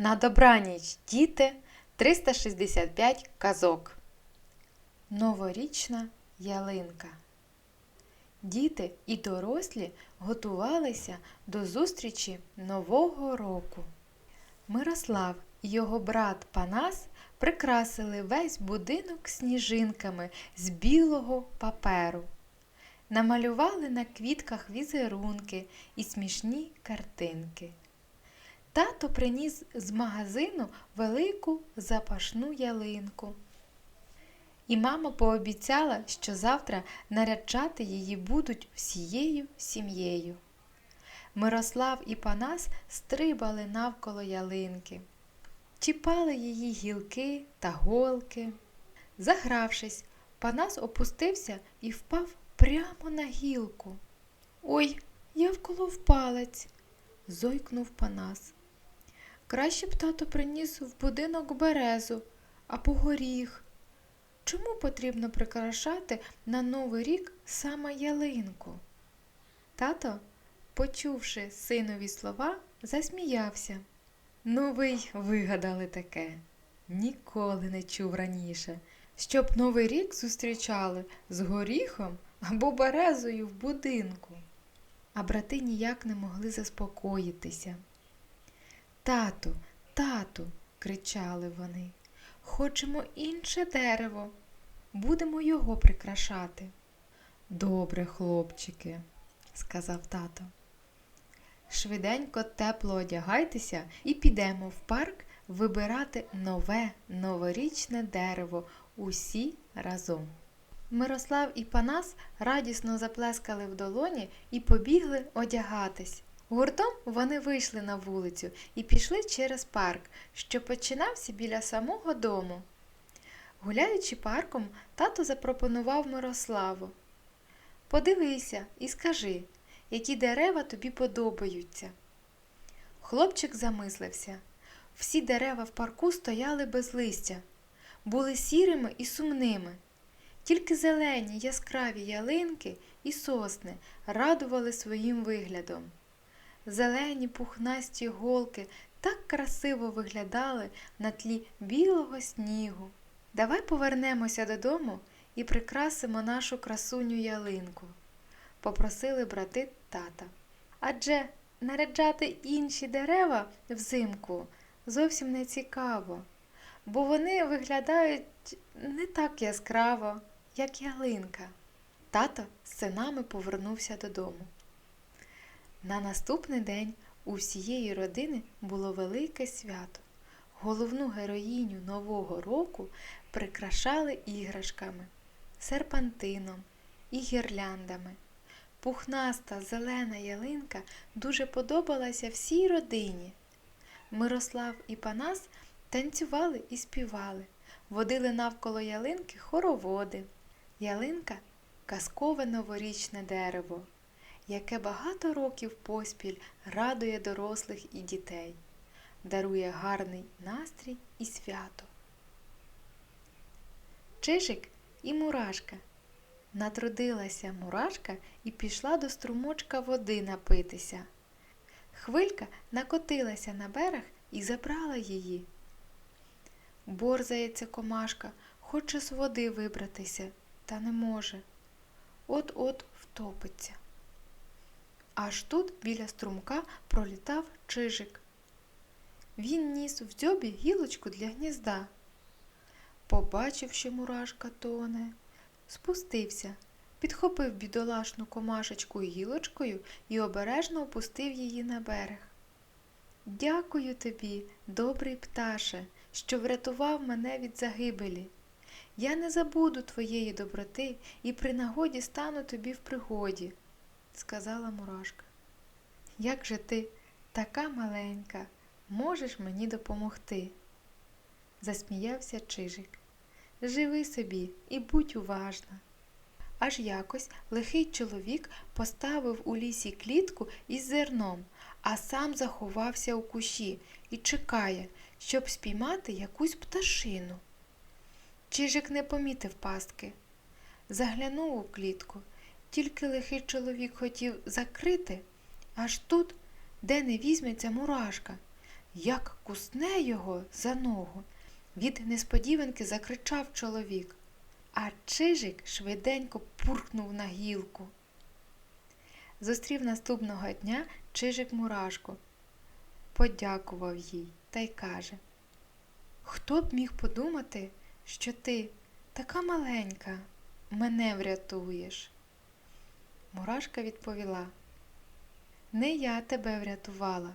На добраніч, діти, 365 казок. Новорічна ялинка. Діти і дорослі готувалися до зустрічі Нового року. Мирослав і його брат Панас прикрасили весь будинок сніжинками з білого паперу. Намалювали на квітках візерунки і смішні картинки. Тато приніс з магазину велику запашну ялинку. І мама пообіцяла, що завтра наряджати її будуть всією сім'єю. Мирослав і Панас стрибали навколо ялинки, чіпали її гілки та голки. Загравшись, Панас опустився і впав прямо на гілку. Ой, я вколов палець, зойкнув Панас. Краще б тато приніс в будинок березу або горіх. Чому потрібно прикрашати на Новий рік саме ялинку? Тато, почувши синові слова, засміявся. Ну ви й вигадали таке. Ніколи не чув раніше, щоб Новий рік зустрічали з горіхом або березою в будинку. А брати ніяк не могли заспокоїтися. Тату, тату, кричали вони, хочемо інше дерево, будемо його прикрашати. Добре, хлопчики, сказав тато. Швиденько тепло одягайтеся і підемо в парк вибирати нове новорічне дерево усі разом. Мирослав і Панас радісно заплескали в долоні і побігли одягатись. Гуртом вони вийшли на вулицю і пішли через парк, що починався біля самого дому. Гуляючи парком, тато запропонував Мирославу. Подивися і скажи, які дерева тобі подобаються. Хлопчик замислився. Всі дерева в парку стояли без листя, були сірими і сумними. Тільки зелені яскраві ялинки і сосни радували своїм виглядом. Зелені пухнасті голки так красиво виглядали на тлі білого снігу. Давай повернемося додому і прикрасимо нашу красуню ялинку, попросили брати тата. Адже наряджати інші дерева взимку зовсім не цікаво, бо вони виглядають не так яскраво, як ялинка. Тато з синами повернувся додому. На наступний день у всієї родини було велике свято. Головну героїню Нового року прикрашали іграшками, серпантином і гірляндами. Пухнаста зелена ялинка дуже подобалася всій родині. Мирослав і Панас танцювали і співали, водили навколо ялинки хороводи. Ялинка казкове новорічне дерево яке багато років поспіль радує дорослих і дітей, дарує гарний настрій і свято. Чижик і мурашка. Натрудилася мурашка і пішла до струмочка води напитися. Хвилька накотилася на берег і забрала її. Борзається комашка, хоче з води вибратися, та не може. От-от втопиться. Аж тут біля струмка пролітав чижик. Він ніс в дзьобі гілочку для гнізда. Побачив, що мурашка тоне, спустився, підхопив бідолашну комашечку гілочкою і обережно опустив її на берег. Дякую тобі, добрий пташе, що врятував мене від загибелі. Я не забуду твоєї доброти і при нагоді стану тобі в пригоді сказала Мурашка. Як же ти, така маленька, можеш мені допомогти? засміявся Чижик. Живи собі і будь уважна. Аж якось лихий чоловік поставив у лісі клітку із зерном, а сам заховався у кущі і чекає, щоб спіймати якусь пташину. Чижик не помітив пастки. Заглянув у клітку тільки лихий чоловік хотів закрити, аж тут, де не візьметься мурашка, як кусне його за ногу. Від несподіванки закричав чоловік, а чижик швиденько пуркнув на гілку. Зустрів наступного дня чижик мурашку, подякував їй та й каже Хто б міг подумати, що ти така маленька, мене врятуєш? Мурашка відповіла Не я тебе врятувала,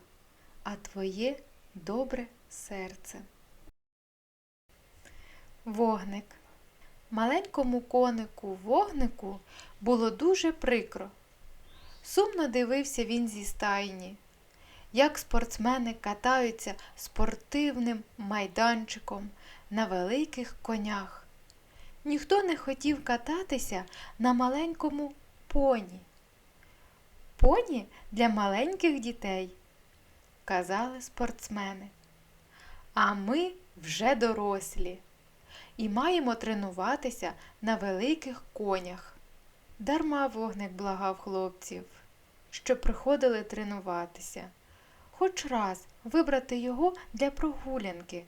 а твоє добре серце. Вогник. Маленькому конику вогнику було дуже прикро. Сумно дивився він зі стайні, як спортсмени катаються спортивним майданчиком на великих конях. Ніхто не хотів кататися на маленькому поні. Поні для маленьких дітей, казали спортсмени. А ми вже дорослі і маємо тренуватися на великих конях. Дарма вогник благав хлопців, що приходили тренуватися, хоч раз вибрати його для прогулянки.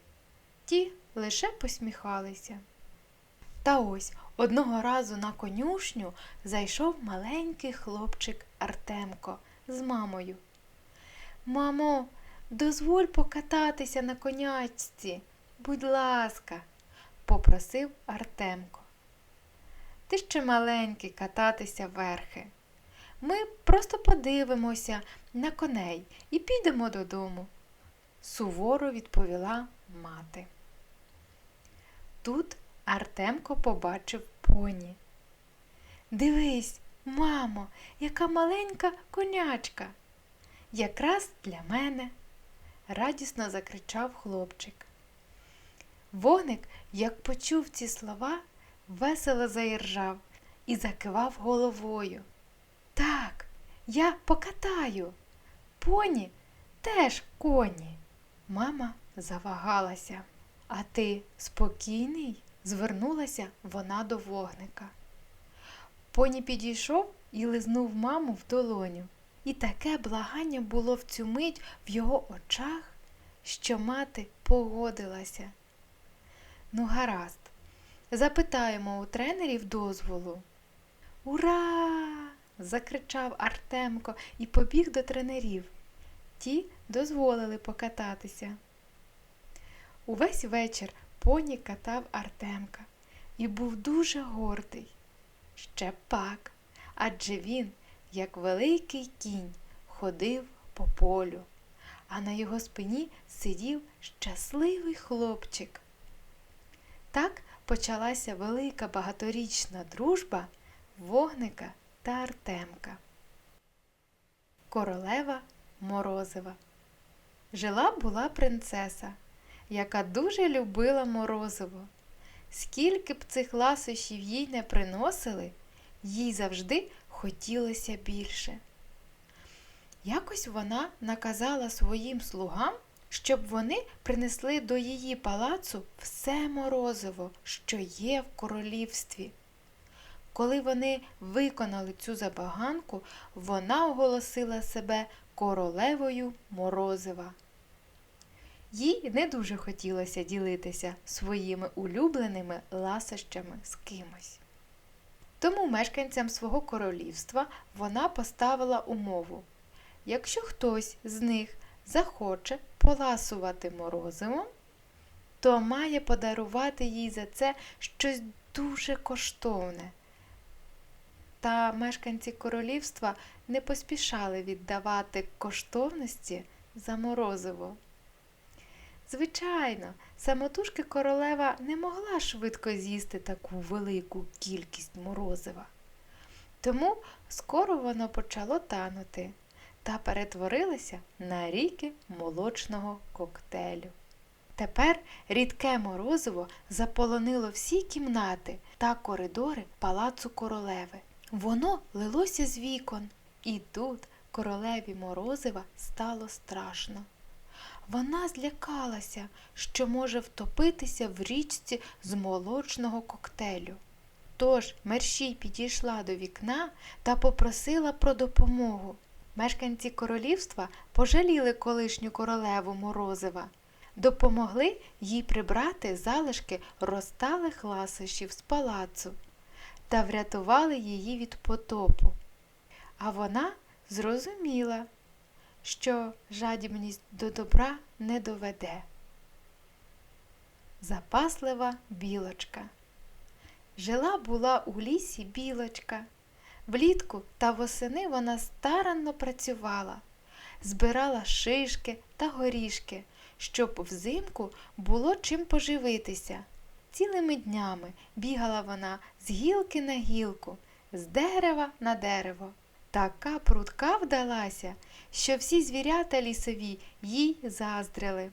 Ті лише посміхалися. Та ось одного разу на конюшню зайшов маленький хлопчик Артемко з мамою. Мамо, дозволь покататися на конячці, будь ласка, попросив Артемко. Ти ще маленький кататися верхи. Ми просто подивимося на коней і підемо додому, суворо відповіла мати. Тут Артемко побачив поні. Дивись, мамо, яка маленька конячка. Якраз для мене, радісно закричав хлопчик. Вогник, як почув ці слова, весело заіржав і закивав головою. Так, я покатаю. Поні теж коні. Мама завагалася. А ти спокійний? Звернулася вона до вогника. Поні підійшов і лизнув маму в долоню. І таке благання було в цю мить в його очах, що мати погодилася. Ну, гаразд, запитаємо у тренерів дозволу. Ура! закричав Артемко і побіг до тренерів. Ті дозволили покататися. Увесь вечір поні катав Артемка і був дуже гордий. Ще пак, адже він, як великий кінь, ходив по полю, а на його спині сидів щасливий хлопчик. Так почалася велика багаторічна дружба вогника та Артемка. Королева Морозива. Жила була принцеса, яка дуже любила морозиво. Скільки б цих ласощів їй не приносили, їй завжди хотілося більше. Якось вона наказала своїм слугам, щоб вони принесли до її палацу все морозиво, що є в королівстві. Коли вони виконали цю забаганку, вона оголосила себе королевою морозива. Їй не дуже хотілося ділитися своїми улюбленими ласощами з кимось. Тому мешканцям свого королівства вона поставила умову якщо хтось з них захоче поласувати морозивом, то має подарувати їй за це щось дуже коштовне. Та мешканці королівства не поспішали віддавати коштовності за морозиво. Звичайно, самотужки королева не могла швидко з'їсти таку велику кількість морозива. Тому скоро воно почало танути та перетворилося на ріки молочного коктейлю. Тепер рідке морозиво заполонило всі кімнати та коридори палацу королеви. Воно лилося з вікон, і тут королеві морозива стало страшно. Вона злякалася, що може втопитися в річці з молочного коктейлю. Тож мерщій підійшла до вікна та попросила про допомогу. Мешканці королівства пожаліли колишню королеву Морозива, допомогли їй прибрати залишки розталих ласощів з палацу та врятували її від потопу. А вона зрозуміла, що жадібність до добра не доведе. Запаслива білочка. Жила була у лісі білочка. Влітку та восени вона старанно працювала, збирала шишки та горішки, щоб взимку було чим поживитися. Цілими днями бігала вона з гілки на гілку, з дерева на дерево. Така прутка вдалася, що всі звірята лісові їй заздрили.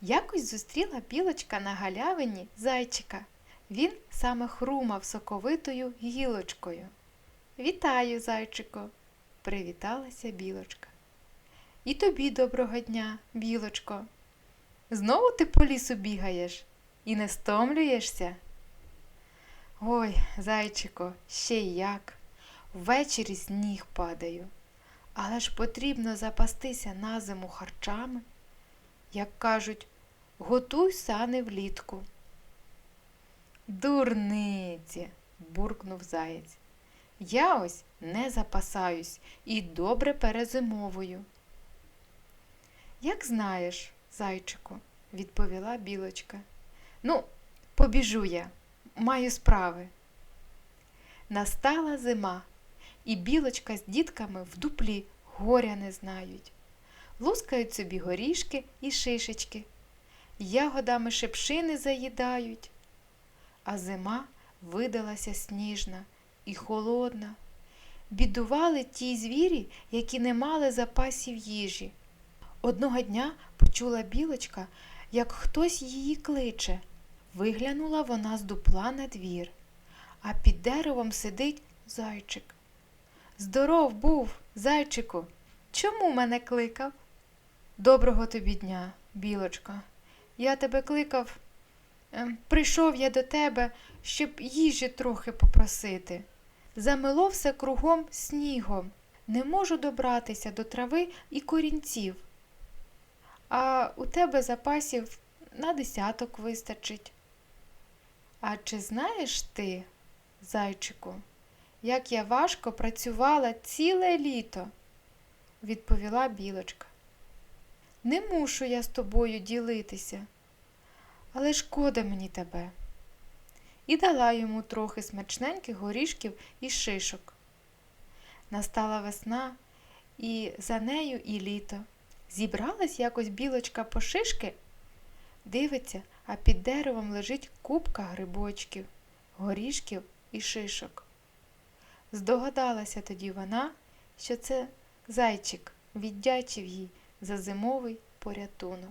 Якось зустріла білочка на галявині зайчика. Він саме хрумав соковитою гілочкою. Вітаю, зайчику, привіталася білочка. І тобі доброго дня, білочко. Знову ти по лісу бігаєш і не стомлюєшся? Ой, зайчико, ще й як. Ввечері сніг падаю. Але ж потрібно запастися на зиму харчами. Як кажуть, готуй сани влітку. Дурниці, буркнув заєць. Я ось не запасаюсь і добре перезимовую. Як знаєш, зайчику, відповіла білочка. Ну, побіжу я, маю справи. Настала зима, і білочка з дітками в дуплі горя не знають. Лускають собі горішки і шишечки, ягодами шипшини заїдають. А зима видалася сніжна і холодна. Бідували ті звірі, які не мали запасів їжі. Одного дня почула білочка, як хтось її кличе. Виглянула вона з дупла на двір, а під деревом сидить зайчик. Здоров був, зайчику. Чому мене кликав? Доброго тобі дня, білочка. Я тебе кликав. Ем, Прийшов я до тебе, щоб їжі трохи попросити. Замило все кругом снігом. Не можу добратися до трави і корінців. А у тебе запасів на десяток вистачить. А чи знаєш ти, зайчику, як я важко працювала ціле літо? відповіла білочка. Не мушу я з тобою ділитися, але шкода мені тебе. І дала йому трохи смачненьких горішків і шишок. Настала весна, і за нею і літо. Зібралась якось білочка по шишки, дивиться, а під деревом лежить купка грибочків, горішків і шишок. Здогадалася тоді вона, що це зайчик віддячив їй за зимовий порятунок.